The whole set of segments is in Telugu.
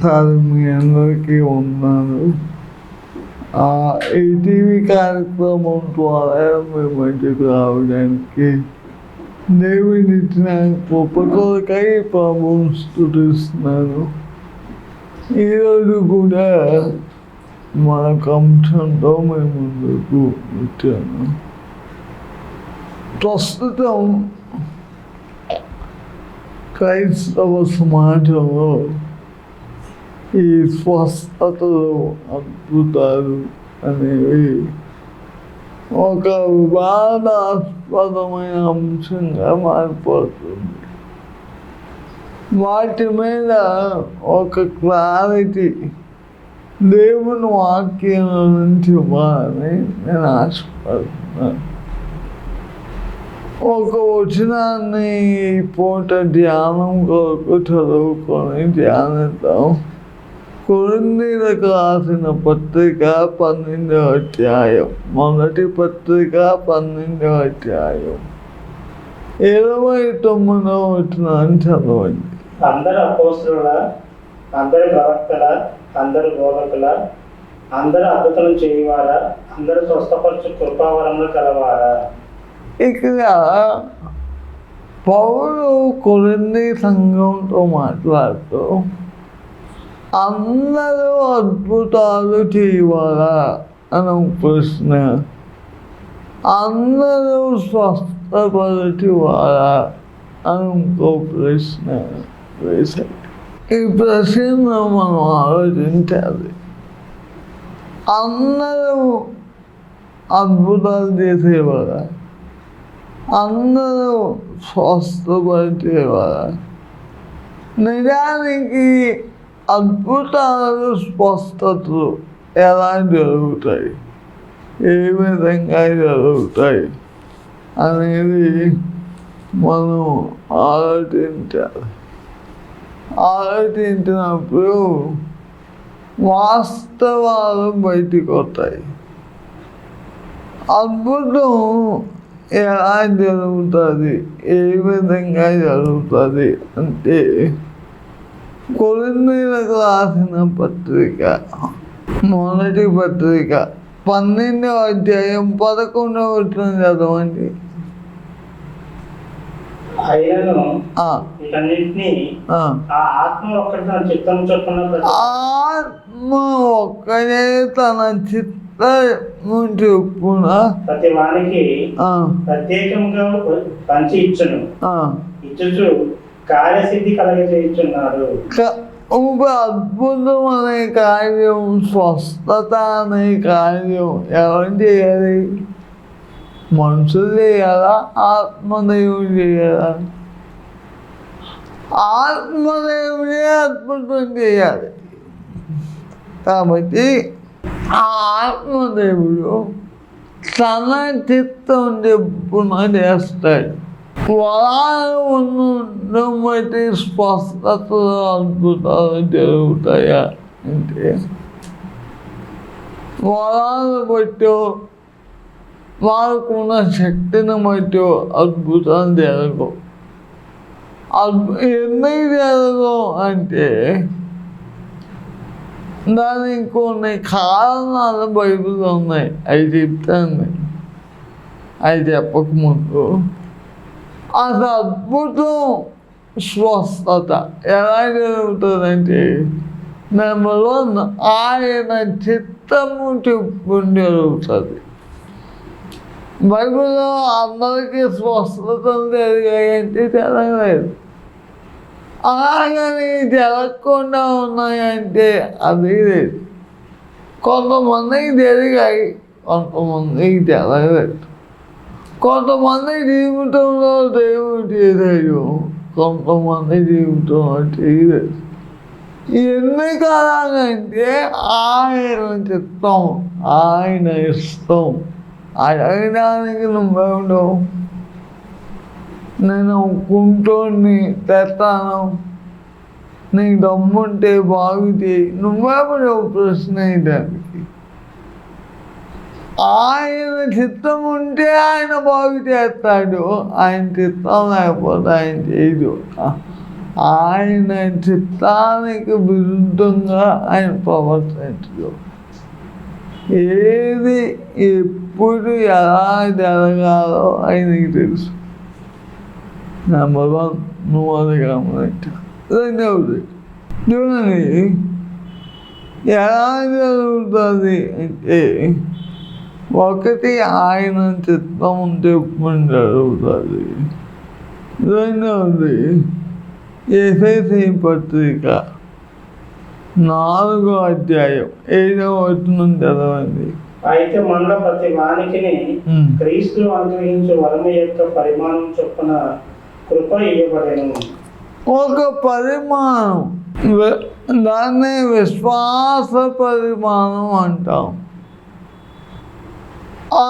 ప్రభునామంలో మరొకసారి మీ అందరికీ ఉన్నాను ఆ ఈటీవీ కార్యక్రమం ద్వారా మీ మధ్యకు రావడానికి దేవుని ఇచ్చిన గొప్ప కొరకై ప్రభుని స్థుతిస్తున్నాను ఈరోజు కూడా మనకు అంశంతో మేము ముందుకు వచ్చాను ప్రస్తుతం క్రైస్తవ సమాజంలో ఈ స్వస్థతలు అద్భుతాలు అనేవి ఒక వివాదాస్పదమైన అంశంగా మారిపోతుంది వాటి మీద ఒక క్లారిటీ దేవుని వాక్యం నుంచి ఇవ్వాలని నేను ఆశపడుతున్నాను ఒక వచనాన్ని ఈ పూట ధ్యానం కొరకు చదువుకొని ధ్యానిద్దాం కొరిందీలకు రాసిన పత్రిక పన్నెండవ అధ్యాయం. మొదటి పత్రిక పన్నెండవ అధ్యాయం. ఇరవై తొమ్మిదవ వచనాన్ని చదవండి. అందరు అపోస్తుల అందరు ప్రవక్తల అందరు బోధకుల అందరు అద్భుతం చేయవారా? అందరు స్వస్థపరచు కృపావరములు కలవారా? ఇక్కడ పౌరు కొరింది సంఘంతో మాట్లాడుతూ అందరూ అద్భుతాలు చేయవాలా అని ఒక ప్రశ్న. అందరూ స్వస్థపరచువారా అని ఇంకో ప్రశ్న. వేశారు ఈ ప్రశ్న మనం ఆలోచించాలి. అందరూ అద్భుతాలు చేసేవారా అందరూ స్వస్థపరిచేవారా నిజానికి అద్భుతాలు స్పష్టతలు ఎలా జరుగుతాయి? ఏ విధంగా జరుగుతాయి అనేది మనం ఆలోచించాలి. ఆలోచించినప్పుడు వాస్తవాలు బయటికి వస్తాయి. అద్భుతం ఎలా జరుగుతుంది? ఏ విధంగా జరుగుతుంది? అంటే కొరిందీలకు రాసిన పత్రిక మొదటి పత్రిక పన్నెండవ అధ్యాయం పదకొండవ వచ్చిన చదవండి ఆత్మ ఒక్కటి తన చిత్తం చొప్పున ప్రతి- ఆత్మ ఒక్కడే తన చిత్త చెప్పున ప్రతి వానికి ప్రత్యేకంగా పంచి ఇచ్చును ఆ. కార్యసిద్ధి కలగజేయుచున్నారు ఒక అద్భుతం అనే కార్యం స్వస్థత అనే కార్యం. ఎవరు చేయాలి? మనుషులు చేయాలా? ఆత్మదేవుడు చేయాలా? ఆత్మదేవుడే అద్భుతం చేయాలి. కాబట్టి ఆ ఆత్మదేవుడు తన చిత్తం చెప్పున చేస్తాడు. వరాలు ఉండడం బట్టి స్వస్థత అద్భుతాలు జరుగుతాయా అంటే వరాలు బట్టో వారికున్న శక్తిని బట్టి అద్భుతాలు జరగవు అద్భు ఎందుకు జరగవు అంటే దానికి కొన్ని కారణాలు బైబిల్ ఉన్నాయి అవి చెప్తాను అది అవి చెప్పకముందు అంత అద్భుతం స్వస్థత. ఎలా జరుగుతుందంటే నెంబర్ వన్ ఆయన చిత్తము చెప్పుకుని జరుగుతుంది. బైబిల్లో అందరికీ స్వస్థతలు జరిగాయంటే జరగలేదు అలాగని జరగకుండా ఉన్నాయంటే అది లేదు. కొంతమందికి జరిగాయి కొంతమందికి జరగలేదు. కొంతమంది జీవితంలో దేవుడు చేశాడు కొంతమంది జీవితంలో చేయలేదు ఎన్ని కాలాలంటే ఆయన చిత్తం ఆయన ఇష్టం. అడగడానికి నువ్వెవడవు నేను కుంటోని తెస్తాను. నీకు దమ్ముంటే బాగుంటే నువ్వెవడో ప్రశ్న వేయడానికి ఆయన చిత్తం ఉంటే ఆయన బాగు చేస్తాడు. ఆయన చిత్తం లేకపోతే ఆయన చేయదు ఆయన చిత్తానికి విరుద్ధంగా ఆయన ప్రవర్తించదు ఏది ఎప్పుడు ఎలా జరగాలో ఆయనకి తెలుసు. నెంబర్ వన్ నువ్వు అది గమనించు. రెండవది చూడండి ఎలా జరుగుతుంది అంటే ఒకటి ఆయన చిత్తం చెప్పుకుని జరుగుతుంది రెండవది ఎస్ఎస్సి పత్రిక. నాలుగో అధ్యాయం. ఏదో వచ్చిన చదవండి. అయితే మనలో ప్రతి వానికి ఉమ్. క్రీస్తు అనుగ్రహించే వరము యొక్క పరిమాణం చొప్పున కృప ఇవ్వబడేను ఒక పరిమాణం. దాన్ని విశ్వాస పరిమాణం అంటాం. ఆ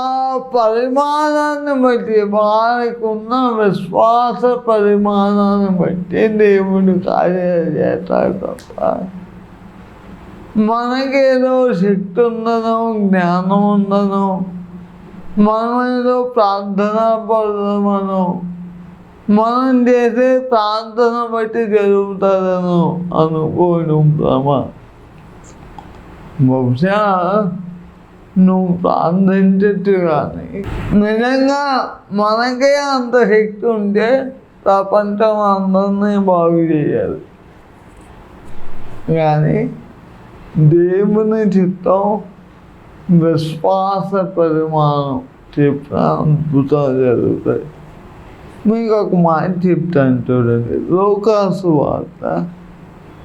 పరిమాణాన్ని బట్టి వారికున్న విశ్వాస పరిమాణాన్ని బట్టి దేవుడు కార్యాలు చేస్తాడు తప్ప మనకేదో శక్తి ఉందనో జ్ఞానం ఉందనో మనం ఏదో ప్రార్థన పడమనో మనం చేసే ప్రార్థన బట్టి జరుగుతుందనో అనుకోవడం భ్రమ. బహుశా నువ్వు ప్రార్థించచ్చు కానీ నిజంగా మనకే అంత శక్తి ఉంటే ప్రపంచం అందరినీ బాగు చేయాలి. కానీ దేవుని చిత్తం విశ్వాస పరిమాణం చెప్పిన అద్భుతాలు జరుగుతాయి. మీకు ఒక మాట చెప్తాను చూడండి. లోకాసు వార్త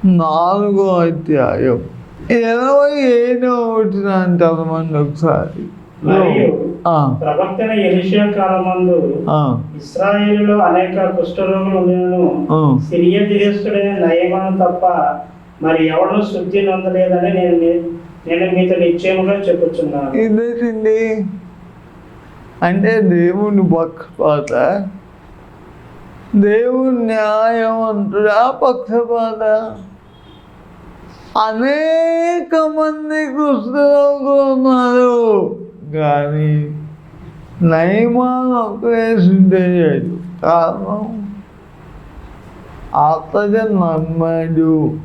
నాలుగో అధ్యాయం ఇరవై ఏడో వచ్చిన చదవండి ఒకసారి. మరియు ఆ, ప్రవక్తన ఎలిషియా కాలమందు ఇస్రాయేలులో అనేక కుష్ఠరోగులు ఉండేను. ఆ. సిరియ దేశస్తుడైన నయమాను తప్ప మరి ఎవరు శుద్ధి నొందలేదని నేను నేను మీతో నిశ్చయముగా చెప్పుచున్నాను. ఇదేంటండి అంటే దేవుని పక్షపాత. దేవుని న్యాయవంతుడా పక్షపాత? అనేక మంది కుష్ఠరోగులు ఉన్నారు కానీ నయమాను ఒకే సిద్ధయ్యాడు కారణం అతడు నమ్మాడు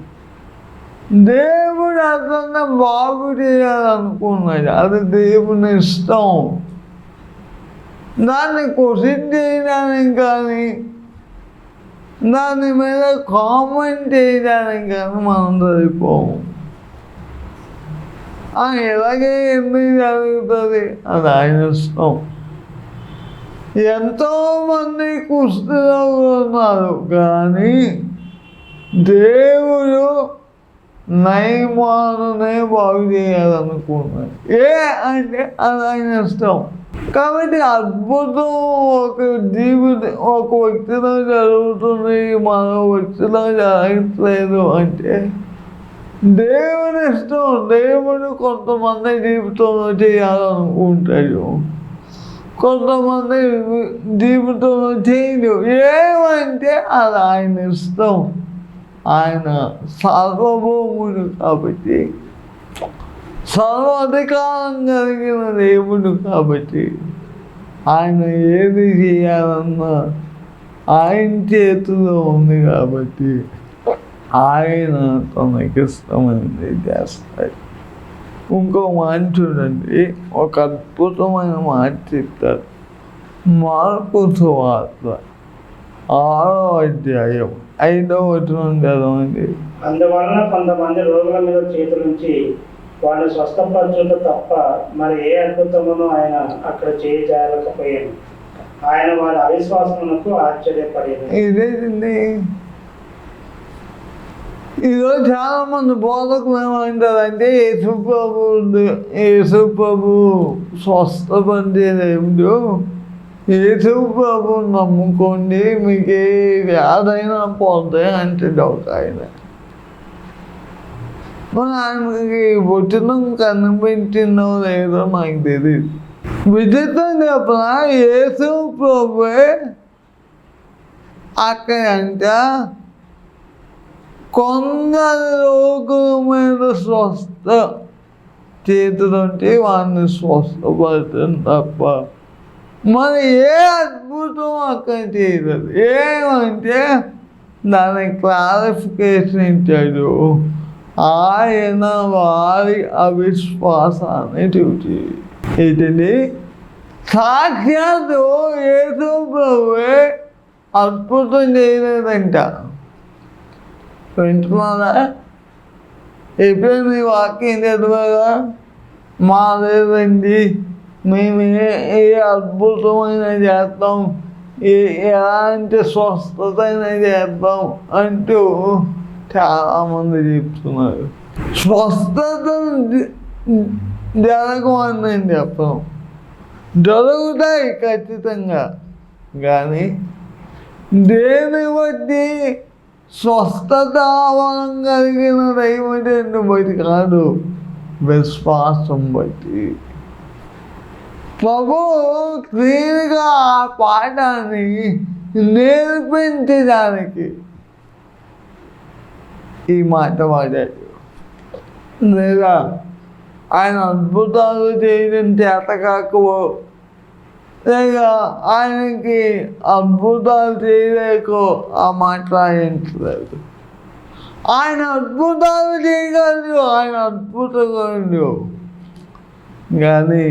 దేవుడు అతన్ని బాగు చేయాలనుకున్నాడు. అది దేవుని ఇష్టం. దాన్ని క్వశ్చన్ చేయడానికి కానీ దాని మీద కామెంట్ చేయడానికి కానీ మనం చదివిపోము ఆ, ఇలాగే ఎందుకు జరుగుతుంది అది ఆయన ఇష్టం ఎంతో మంది ఉన్నారు కానీ దేవుడు నయమానునే బాగు చేయాలనుకున్నాడు ఏ అంటే అది ఆయన ఇష్టం కాబట్టి అద్భుతం ఒక జీవిత ఒక వ్యక్తిలో జరుగుతుంది. మరో వచ్చిన జరగట్లేదు అంటే దేవుని ఇష్టం. దేవుడు కొంతమంది జీవితంలో చేయాలనుకుంటాడు. కొంతమంది జీవితంలో చేయడు. ఏమంటే అది ఆయన ఇష్టం. ఆయన సార్వభౌముడు కాబట్టి సర్వాధికారం కలిగిన దేవుడు కాబట్టి ఆయన ఏది చేయాలన్నా ఆయన చేతిలో ఉంది కాబట్టి ఆయన తనకి ఇష్టమైనది చేస్తాడు. ఇంకో మాట చూడండి. ఒక అద్భుతమైన మాట చెప్తారు. మార్పు సువార్త ఆరో అధ్యాయం ఐదో వచ్చిన చదవండి. అందువలన కొంతమంది రోగుల మీద చేతులుంచి వాళ్ళు స్వస్థపరచుట తప్ప మరి ఏ అద్భుతమును ఆయన అక్కడ చేయజాలకపోయాను ఆయన వారి అవిశ్వాసమునకు ఆశ్చర్యపడేది. ఇదేంటి ఈరోజు చాలా మంది బోధకులు ఏమంటారంటే యేసు ప్రభు యేసు ప్రభు స్వస్థపరిచేదేమిటో యేసు ప్రభు నమ్ముకోండి. మీకు ఏ వ్యాధైనా పోతే అంటే డౌట్ ఆయన. మరి ఆయనకి వచనం కనిపించిందో లేదో మాకు తెలియదు విచిత్రం చెప్పిన యేసు ప్రభువే అక్కడంట కొందరు రోగుల మీద స్వస్థ చేతులుంటే వాడిని స్వస్థపడటం తప్ప మరి ఏ అద్భుతం అక్కడ చేయలేదు ఏమంటే దానికి క్లారిఫికేషన్ ఇచ్చాడు ఆయన వారి అవిశ్వాసాన్ని చూచి. వీటిని సాక్షాత్తు ఏదో ప్రభువే అద్భుతం చేయలేదంట. వింటున్నారా ఎప్పుడైనా ఈ వాక్యం చదివారా మా లేదండి మేము ఏ అద్భుతమైన చేస్తాం ఎలాంటి స్వస్థత అయినా చేస్తాం అంటూ చాలామంది చెప్తున్నారు స్వస్థత జ- జరగమని నేను చెప్పను జరుగుతాయి ఖచ్చితంగా కానీ దేని బట్టి స్వస్థత అవలం కలిగిన దైవజను బట్టి కాదు విశ్వాసం బట్టి ప్రభు క్లీన్గా ఆ పాఠాన్ని నేర్పించడానికి ఈ మాట వాడాడు లేదా ఆయన అద్భుతాలు చేయడం చేత కాకపో ఆయనకి అద్భుతాలు చేయలేకో ఆ మాట ఆయన అద్భుతాలు చేయగలరు ఆయన అద్భుతగలరు కానీ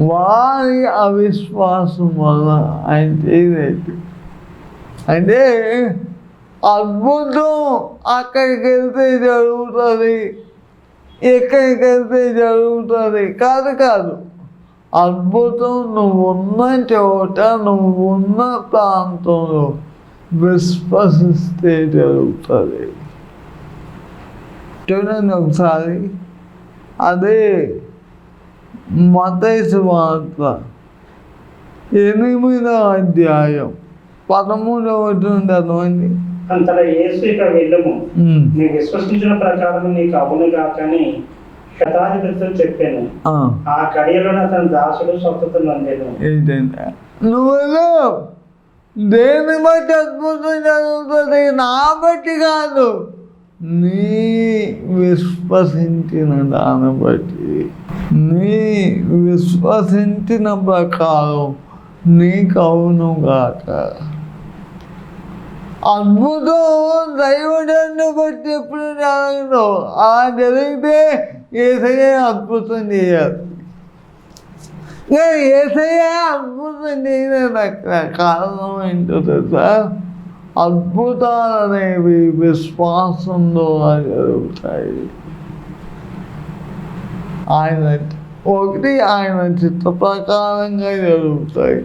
వారి అవిశ్వాసం వల్ల ఆయన చేయలేదు అంటే అద్భుతం! అక్కడికి వెళ్తే జరుగుతుంది. ఎక్కడికి వెళ్తే జరుగుతుంది. కాదు కాదు. అద్భుతం నువ్వు ఉన్న చోట నువ్వు ఉన్న ప్రాంతంలో విశ్వసిస్తే జరుగుతుంది. చూడండి ఒకసారి. అదే మతైసు వార్త ఎనిమిదవ అధ్యాయం. పదమూడవ చదవండి. అంతటా యేసు ఇక వెళ్ళము. నీ విశ్వసించిన ప్రకారం నీకు అవును కాకని శతాధిపతులు చెప్పాను. ఆ, కడియలో అతని దాసుడు స్వస్థత నందేను. నువ్వు దేని బట్టి అద్భుతం జరుగుతుంది? నా బట్టి కాదు. నీ విశ్వసించిన దాన్ని బట్టి. నీ విశ్వసించిన ప్రకారం నీకు అవును గాక. అద్భుతం దైవజన్ను బట్టి ఎప్పుడు జరగదు అలా జరిగితే ఏసయ్య అద్భుతం చేయాలి. నేను ఏసయ్య అద్భుతం చేయలేదు అక్కడ. కారణం ఏంటో తెలుసా? అద్భుతాలు అనేవి విశ్వాసంలో జరుగుతాయి. ఆయన ఒకటి ఆయన చిత్త ప్రకారంగా జరుగుతాయి.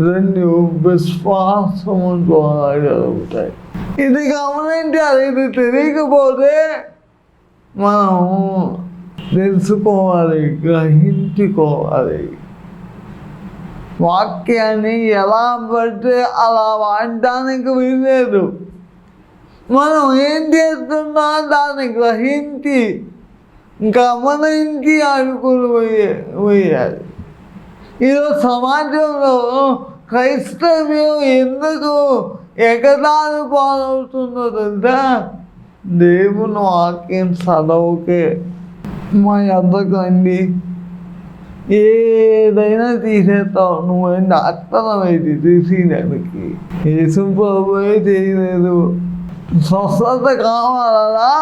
రెండు విశ్వాసము ద్వారా జరుగుతాయి ఇది గమనించాలి ఇది తెలియకపోతే మనం తెలుసుకోవాలి గ్రహించుకోవాలి. వాక్యాన్ని ఎలా పడితే అలా వాడటానికి వీల్లేదు. మనం ఏం చేస్తున్నా దాన్ని గ్రహించి గమనించి అడుగులు వేయాలి ఈరోజు సమాజంలో క్రైస్తవ్యం ఎందుకు ఎగదారు పాలవుతుందో తెలుసా? దేవుని వాక్యం చదవకే మా అద్దకు అండి? ఏదైనా తీసేస్తావు నువ్వేంటి తీసి తీసేయడానికి. ఏసు ప్రభువే చేయలేదు. స్వస్థత కావాలా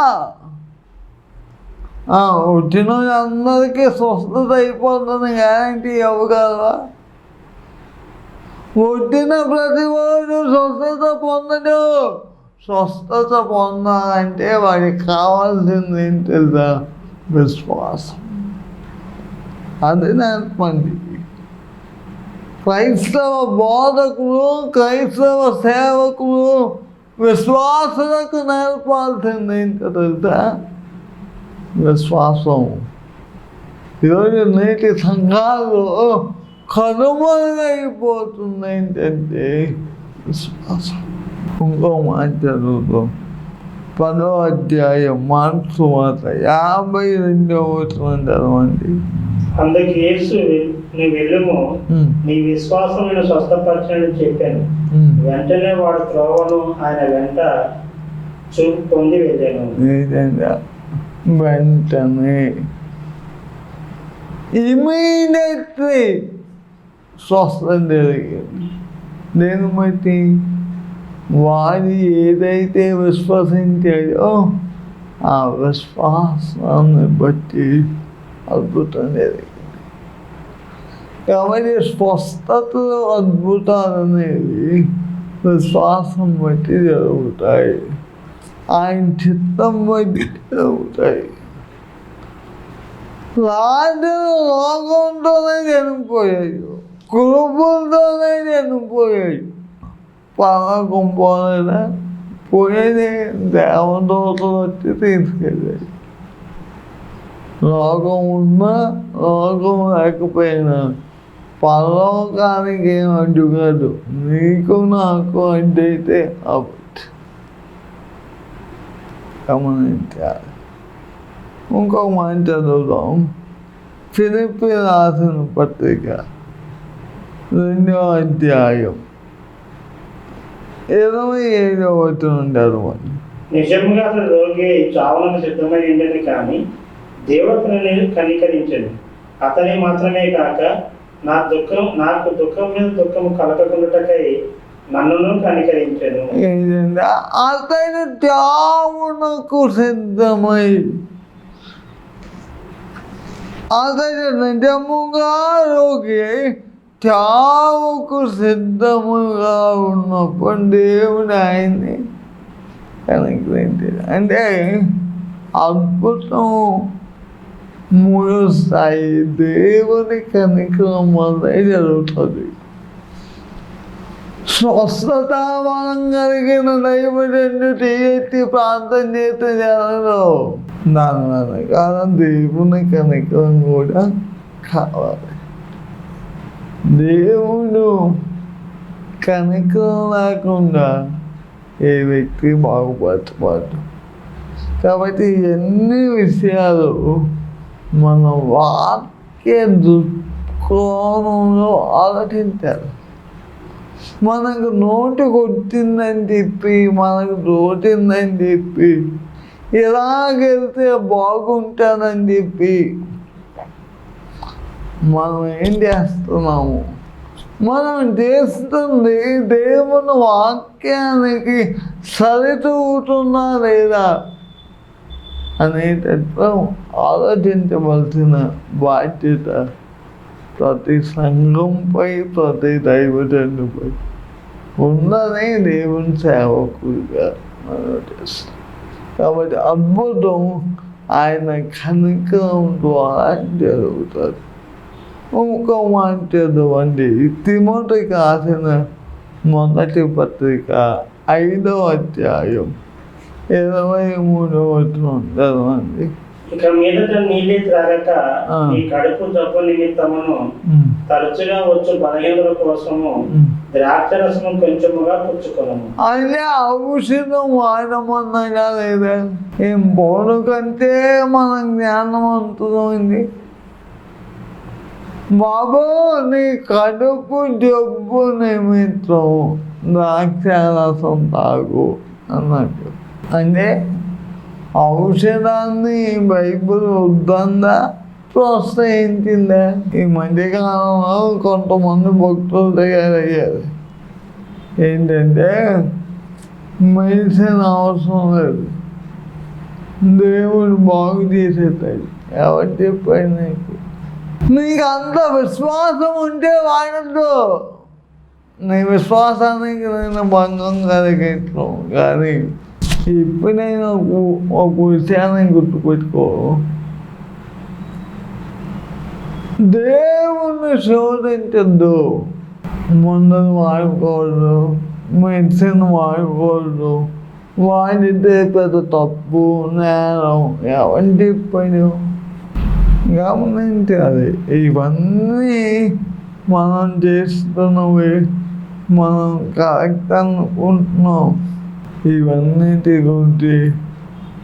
వచ్చిన అందరికీ స్వస్థత అయిపోతుంది గ్యారంటీ ఇవ్వగలవా వచ్చిన ప్రతి వాడు స్వస్థత పొందడు స్వస్థత పొందాలంటే వాడికి కావాల్సింది ఏం తెలుసా విశ్వాసం అది నేర్పండి క్రైస్తవ బోధకులు క్రైస్తవ సేవకులు విశ్వాసులకు నేర్పాల్సింది ఏంటో తెలుసా విశ్వాసం. ఈరోజు నేటి సంఘాల్లో కనుమరుగైపోతుంది ఏంటంటే విశ్వాసం. ఇంకో మాట చదువుతాం పదో అధ్యాయం మార్క్స్ మాట యాభై రెండవ వచనం చదవండి. అందుకు యేసు నీ వెళ్ళుము నీ విశ్వాసమైన స్వస్థపరచని చెప్పాను. వెంటనే వాడు త్రోవను ఆయన వెంట చూపు పొంది వెళ్ళాను. వెంటనే ఇమీడియట్లీ స్వస్థత జరిగింది. నేను బట్టి వారి ఏదైతే విశ్వసించాయో ఆ విశ్వాసాన్ని బట్టి అద్భుతం జరిగింది. కాబట్టి స్వస్థతలు అద్భుతాలు అనేవి విశ్వాసం బట్టి జరుగుతాయి. ఆయన చిత్తం బట్టి జరుగుతాయి రాజులు రోగంతోనే చనిపోయాయి కురుపులతోనే చనిపోయాయి పలకం పోలేదా? పోయేది దేవదూతలు వచ్చి తీసుకెళ్ళాయి లోకం ఉన్నా రోగం లేకపోయినా పరలోకానికి ఏం అడ్డు కాదు నీకు నాకు అడ్డైతే అప్పుడు గమనించాలి ఇంకొక మాట చదువుదాం. ఫిలిపి రాసిన పత్రిక. రెండో అధ్యాయం. ఇరవై ఏడవ వచ్చిన చదవండి. నిజంగా అతను రోగి చావులకు సిద్ధమై ఉండని కానీ దేవతని కనికరించను. అతని మాత్రమే కాక నా దుఃఖం నాకు దుఃఖం మీద దుఃఖం కలగకుండాటకై నన్నును అతని త్యాగునకు సిద్ధమై అతని నిజముగా రోగి త్యాగుకు సిద్ధముగా ఉన్నప్పుడు దేవుడు ఆయన్ని కనుగ్రహించాడు అంటే అద్భుతం మూడు స్థాయి దేవుని కనుక మొదలై జరుగుతుంది. స్వస్థత కలిగిన దైవజన్ను ఎత్తి ప్రాంతం చేస్తే జరగదు దాని వెనకాల దేవుని కనికరం కూడా కావాలి దేవుడు కనికరం లేకుండా ఏ వ్యక్తి బాగుపరచబడదు కాబట్టి ఎన్ని విషయాలు మన వాక్య దృక్కోణంలో ఆలోచించాలి మనకు నోటి కొట్టిందని చెప్పి మనకు దోచిందని చెప్పి ఇలాగెళ్తే బాగుంటానని చెప్పి మనం ఏం చేస్తున్నాము? మనం చేస్తుంది దేవుని వాక్యానికి సరితూగుతున్నా లేదా అనేటట్లు ఆలోచించవలసిన బాధ్యత ప్రతి సంఘంపై ప్రతి దైవజనుపై ఉందని దేవుని సేవకుడిగా మనం చేస్తాం. కాబట్టి అద్భుతం ఆయన కనికరం ద్వారా జరుగుతుంది. ఇంకో మాట చదవండి తిమోతికి రాసిన మొదటి పత్రిక ఐదవ అధ్యాయం ఇరవై మూడవ చదవండి. ఇక మీదట నీళ్ళే త్రాగక. ఈ కడుపు జబ్బు నిమిత్తమును తరచుగా వచ్చు బలహీనల కోసము ఉమ్. ద్రాక్షరసము కొంచెముగా పుచ్చుకొనము. అంటే ఔషధం వాడమన్నగా లేదా? ఏం బోను కంటే మన జ్ఞానవంతులైంది బాబు నీ కడుపు జబ్బు నిమిత్తం ద్రాక్షారసం తాగు అన్నట్టు. అంటే ఔషధాన్ని బైబుల్ వద్దందా ప్రోత్సహించిందా ఈ మధ్యకాలంలో కొంతమంది భక్తులు తయారయ్యారు ఏంటంటే మెడిసిన్ అవసరం లేదు దేవుడు బాగు చేసేస్తాడు ఎవరు చెప్పాడు నీకు నీకు అంత విశ్వాసం ఉంటే వాడద్దు నీ విశ్వాసానికి నేను భంగం కలిగేట్లు కానీ ఎప్పుడైనా ఒక- విషయాన్ని గుర్తుపెట్టుకో దేవుణ్ణి శోధించద్దు. మందులు వాడుకోవద్దు. మెడిసిన్ వాడుకోవద్దు. వాడితే పెద్ద తప్పు నేరం ఎవరి చెప్పాడు గమనించాలి. ఇవన్నీ మనం చేస్తున్నవి. మనం కరెక్ట్ అనుకుంటున్నాం. ఇవన్నిటి గురించి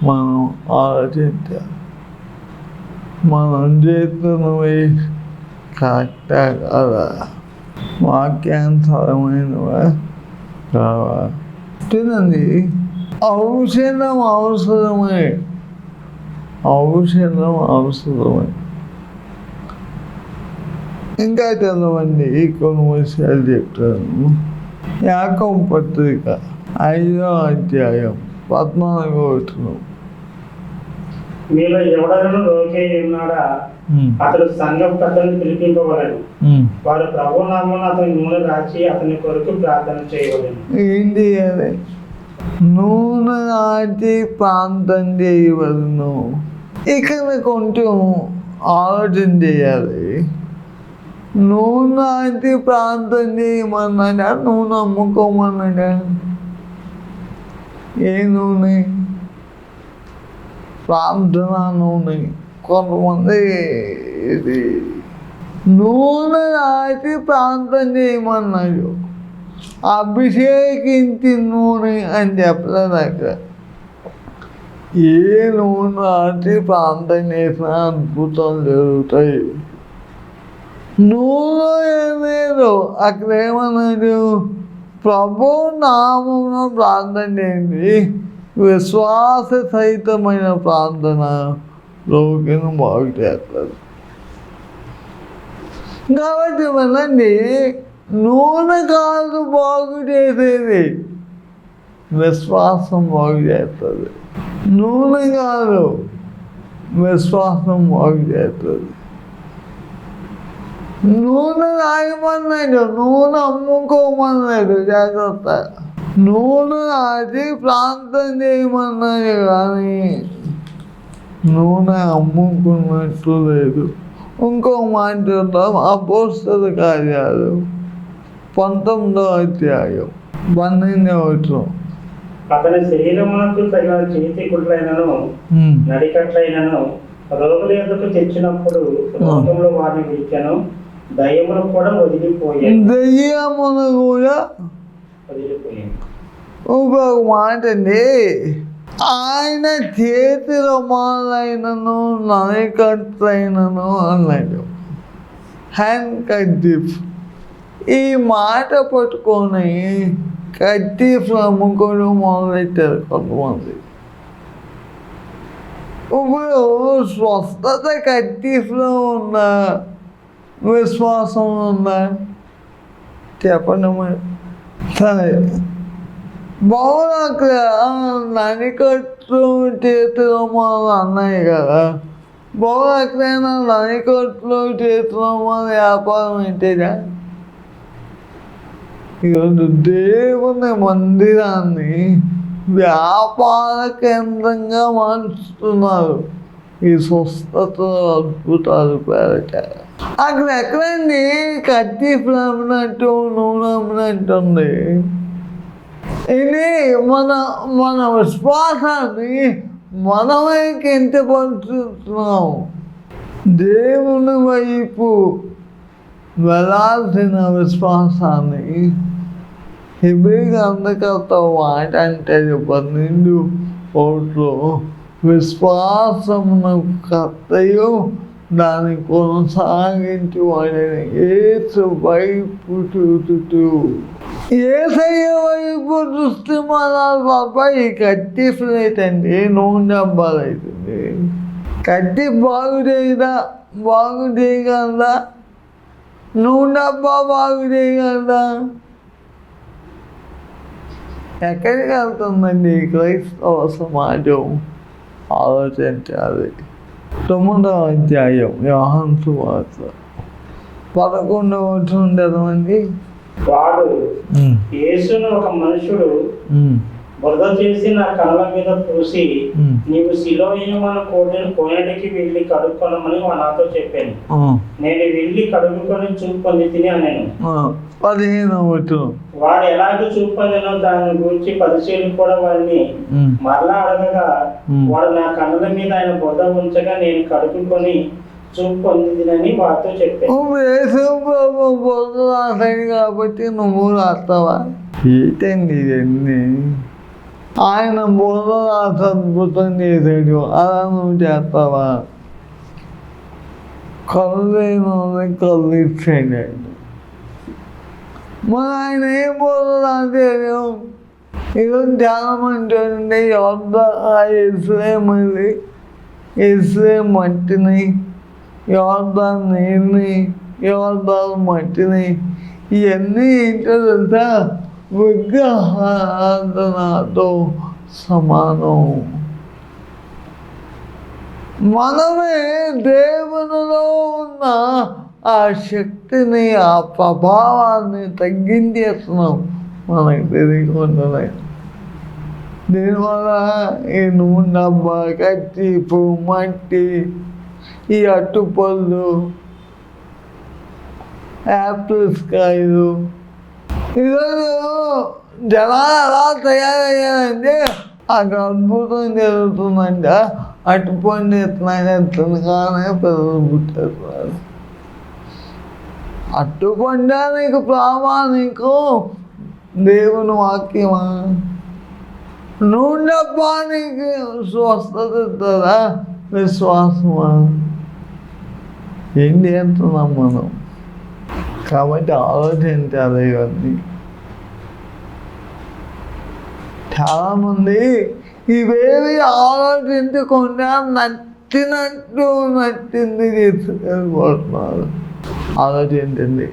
మనం ఆలోచించాలి. మనం చేస్తున్నవి కరెక్టా కాదా? వాక్యాంతరమైనవా కావా తినండి ఔషధం అవసరమే ఔషధం అవసరమే ఇంకా చదవండి కొన్ని విషయాలు చెప్తాను. యాకం పత్రిక ఐదో అధ్యాయం పద్నాలుగో వచ్చిన మీలో ఎవడైనా రోగి ఉన్నాడా? అతడు సంఘం పెద్దలను పిలిపింపవలను. వారు ప్రభు నామమున అతని నూనె రాచి అతని కొరకు ప్రార్థన చేయవలను. ఏంటి అది? నూనె ప్రాంతం చేయవలను. ఇక్కడ కొంచెం ఆలోచన చేయాలి. నూనె నాటి ప్రాంతం చేయమన్నాడా? నూనె అమ్ముకోమన్నాడా? ఏ నూనె ప్రార్థన నూనె కొంతమంది ఇది నూనె నాటి ప్రాంతం చేయమన్నాడు. అభిషేకించి నూనె అని చెప్పలేదు అక్కడ ఏ నూనె రాసి ప్రాంతం చేసినా అద్భుతం జరుగుతాయి. నూనె ఏం లేదు అక్కడ ఏమన్నాడు ప్రభు నామమున ప్రార్థన చేయండి. విశ్వాస సహితమైన ప్రార్థన రోగిని బాగు చేస్తారు. కాబట్టి మనండి నూనె కాదు బాగు చేసేది విశ్వాసం బాగు చేస్తుంది. నూనె కాదు విశ్వాసం బాగు చేస్తుంది. నూనె రాయమన్నాడు నూనె అమ్ముకోమన్నాడు. జాగ్రత్త. నూనె రాసి ప్రాంతం చేయమన్నాడు కానీ నూనె అమ్ముకున్నట్టు లేదు. ఇంకో మాట చూద్దాం అపోస్తల కార్యాలు పంతొమ్మిదో అధ్యాయం పన్నెండో వచ్చిన అతని శరీరమునకు తగిన చేతి గుడ్లైనను నడికట్లైనను రోగుల యొద్దకు తెచ్చినప్పుడు వారిని విడిచాను. దయ్యములు కూడా వదిలిపోయాను దయ్యమును కూడా వదిలిపోయాను ఇంకొక మాట అండి ఆయన చేతి రుమాలైనను నలికట్లైనను అన్నాడు హ్యాండ్ కడ్డీఫ్ ఈ మాట పట్టుకొని కడ్డీఫ్ అమ్ముకోవడం మొదలెట్టారు కొంతమంది. ఇప్పుడు స్వస్థత కడ్డీఫ్లో ఉందా విశ్వాసం ఉందా చెప్పండి మరి సరే బాగుంది అక్కడ ననికట్లు చేతిలో అన్నాయి కదా. బాగుంది అక్కడైనా ననికట్లు చేతిలో మన వ్యాపారం ఏంటిదా? ఈరోజు దేవుని మందిరాన్ని వ్యాపార కేంద్రంగా మార్చుతున్నారు. ఈ స్వస్థత అద్భుతాలు పేరట. అక్కడ ఎక్కడండి? కత్తి అమ్మినట్టు నూనె ఉంది ఇది మన మన విశ్వాసాన్ని మనమే కించపరుచుతున్నాం దేవుని వైపు వెళ్ళాల్సిన విశ్వాసాన్ని హిబీ గ్రంథకర్త మాట అంటే పన్నెండు ఓట్లు విశ్వాసమును కర్తయు దాన్ని కొనసాగించి వాడిని ఏసు వైపు చూచుతూ ఏసయ్య వైపు దృష్టి మన తప్ప ఈ కత్తి అండి నూనె డబ్బాలు అవుతుంది కత్తి బాగు చేయదా బాగు చేయగలదా? నూనె డబ్బా బాగు చేయగలదా? ఎక్కడికి వెళ్తుందండి క్రైస్తవ సమాజం? ఆలోచించాలి. తొమ్మిదవ అధ్యాయం యోహన్ సువార్త. పదకొండవ వచ్చిన చదవండి వాడు యేసును ఒక మనుషుడు బురద చేసి నా కళ్ళ మీద పూసి నీవు శిలోయమన కోటను కోయటికి వెళ్ళి కడుక్కొనమని వా నాతో చెప్పాను. నేను వెళ్ళి కడుక్కొని చూపు పొంది తిని అన్నాను పదిహేనవ వచ్చిన వాడు ఎలాగ చూపు పొందినో దాని గురించి పరిశీలన కూడా వారిని మరలా అడగగా వాడు నా కళ్ళ మీద ఆయన బురద ఉంచగా నేను కడుక్కొని చూపు పొందినని వారితో చెప్పాను. కాబట్టి నువ్వు రాస్తావా? ఏంటండి ఇవన్నీ? ఆయన బుర్ర రాసి అద్భుతం చేశాడు. అలా నువ్వు చేస్తావా? కళ్ళు లేని కళ్ళు ఇచ్చాడు ఆయన. మరి ఆయన ఏం బుర్ర రాశాడు ఈరోజు చాలా మంది చూడండి యోధ ఇస్లే మళ్ళీ ఇస్లే మట్టిని యోధా నీరుని యోధా మట్టిని. ఇవన్నీ ఏంటో తెలుసా? విగ్రహారాధనతో సమానం. మనమే దేవునిలో ఉన్న ఆ శక్తిని ఆ ప్రభావాన్ని తగ్గించేస్తున్నాం. మనకి తెలియకుండానే దీనివల్ల ఈ నూనె డబ్బా కచ్చిపు మట్టి ఈ అట్టుపళ్ళు యాపిల్స్ కాయలు ఈరోజు జనాలు ఎలా తయారయ్యారంటే అక్కడ అద్భుతం జరుగుతుందంట అటు పండితులైన తినగానే పిల్లలు పుట్టేస్తున్నారు అట్టుపండానికి ప్రామాణికం దేవుని వాక్యమా? నూనె స్వస్థత ఇస్తుందా? విశ్వాసమా? ఏంటి అంటున్నాం మనం? కాబట్టి ఆలోచించాలి ఇవన్నీ చాలామంది ఇవేవి ఆలోచించకుండా నచ్చినట్టు నచ్చింది చేసుకెళ్ళిపోతున్నారు ఆలోచించండి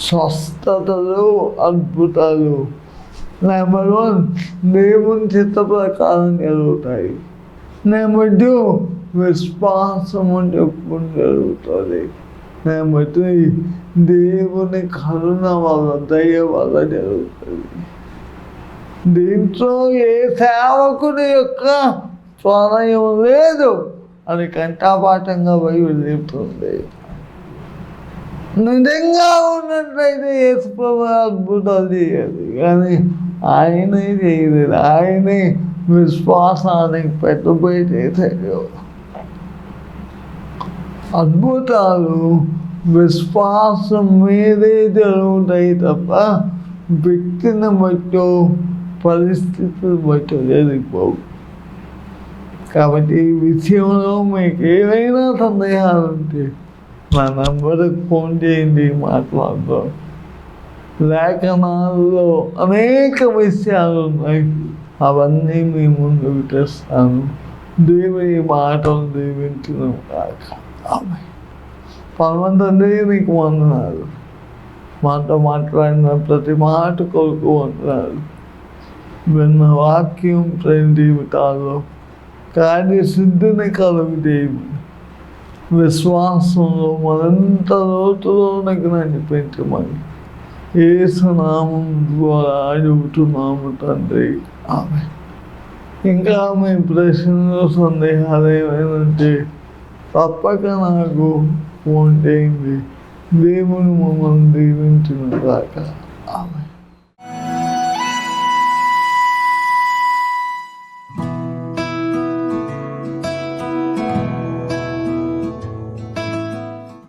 స్వస్థతలు అద్భుతాలు నెంబర్ వన్ దేవుని చిత్త ప్రకారం జరుగుతాయి నెంబర్ టూ విశ్వాసము ఎప్పుడు జరుగుతుంది నెంబర్ దేవుని కరుణ వల్ల దయ వల్ల జరుగుతుంది. దీంట్లో ఏ సేవకుని యొక్క స్వరయం లేదు అది కంఠాపాఠంగా పోయి వెళ్ళిపోతుంది నిజంగా ఉన్నట్లయితే యేసుప్రభు అద్భుతాలు చేయాలి. కానీ ఆయనే చేయలేదు. ఆయనే విశ్వాసానికి పెట్టుబడి చేశాడు. అద్భుతాలు విశ్వాసం మీదే జరుగుతాయి తప్ప వ్యక్తిని బట్టో పరిస్థితులు బట్టో జరిగిపోవు కాబట్టి ఈ విషయంలో మీకు ఏదైనా సందేహాలు ఉంటే నా నంబర్కి ఫోన్ చేయండి మాట్లాడదాం. లేఖనాల్లో అనేక విషయాలు ఉన్నాయి. అవన్నీ మీ ముందుకు తెస్తాను దేవుని మాటలు దీవించిన కాక ఆమె పరమంతండ్రి నీకు వందనాలు. మాతో మాట్లాడిన ప్రతి మాట కొరకు వందనాలు. విన్న వాక్యం ప్రేమ జీవితాల్లో కార్యసిద్ధిని కలుగు దేవుని విశ్వాసంలో మరింత లోతులోనికి నడిపించమని ఏసునామం ద్వారా అడుగుతున్నాము తండ్రి. ఆమె ఇంకా మీ ప్రశ్నలు సందేహాలు ఏమైనా ఉంటే తప్పక నాకు ఫోన్ చేయండి. దేవుని మమ్మల్ని దీవించిన దాకా